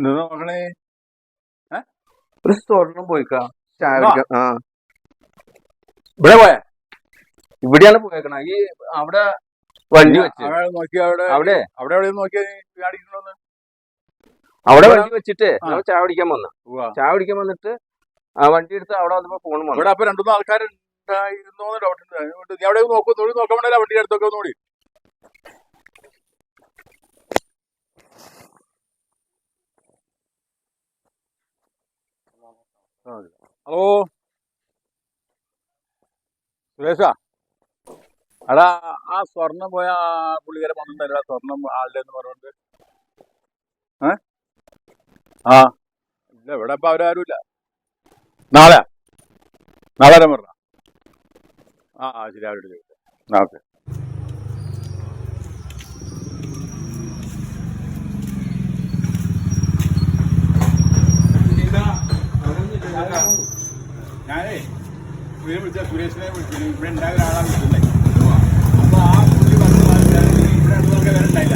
എന്താ നോക്കണേ ഒരു സ്വർണം പോയിക്കാ. ചായ ആ. ഇവിടെ പോയാ? ഇവിടെയാണ് പോയേക്കണ. ഈ അവിടെ വണ്ടി വെച്ച്. അവിടെ നോക്കി അവിടെ അവിടെ? അവിടെ എവിടെ അവിടെ വണ്ടി വെച്ചിട്ട്. ചായ കുടിക്കാൻ വന്ന. ചായ കുടിക്കാൻ വന്നിട്ട് ആ വണ്ടി എടുത്ത് അവിടെ വന്നപ്പോ ഫോൺ വന്നു. ഇവിടെ അപ്പൊ രണ്ടു മൂന്ന് ആൾക്കാരുണ്ടായിരുന്നു ഡൗട്ട് ഉണ്ട്. അവിടെ നോക്കൂ നോക്കാൻ വേണ്ടി? വണ്ടി അടുത്തൊക്കെ നോടി ഹലോ? സുരേഷ? അടാ ആ സ്വർണം പോയ ആ പുള്ളിക്കാരെ വന്നിട്ടുണ്ടല്ലോ സ്വർണം ആളുടെ എന്ന് പറഞ്ഞോണ്ട് ഏ? ആ. ഇല്ല ഇവിടെ ഇപ്പൊ അവരാരും ഇല്ല നാളെ നാളെ വരാൻ പറഞ്ഞ? ആ ആ ശരി അവരോട് ചോദിക്കാം. ഓക്കെ. ഇവരെ വിളിച്ച സുരേഷിനെ വിളിച്ചു ഇവിടെ ഉണ്ടായ ഒരാളാണ് വിളിക്കുന്നത് അപ്പൊ ആ പുള്ളി പറഞ്ഞു ഇവിടെ അടുത്തൊക്കെ വരണ്ടായില്ല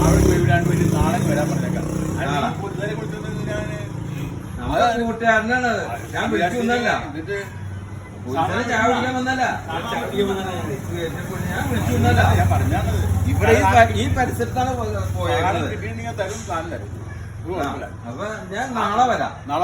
അവിടെ പോയി ഇവിടെ പോയി നാളെ വരാൻ പറഞ്ഞേക്കാം. പുള്ളിക്കാരെ വിളിച്ചത് ഞാൻ ഞാൻ വിളിക്കുന്നല്ല എന്നിട്ട് ഇവിടെ ഈ പരിസരത്താണ് പോയത്. അപ്പൊ ഞാൻ നാളെ വരാം. നാളെ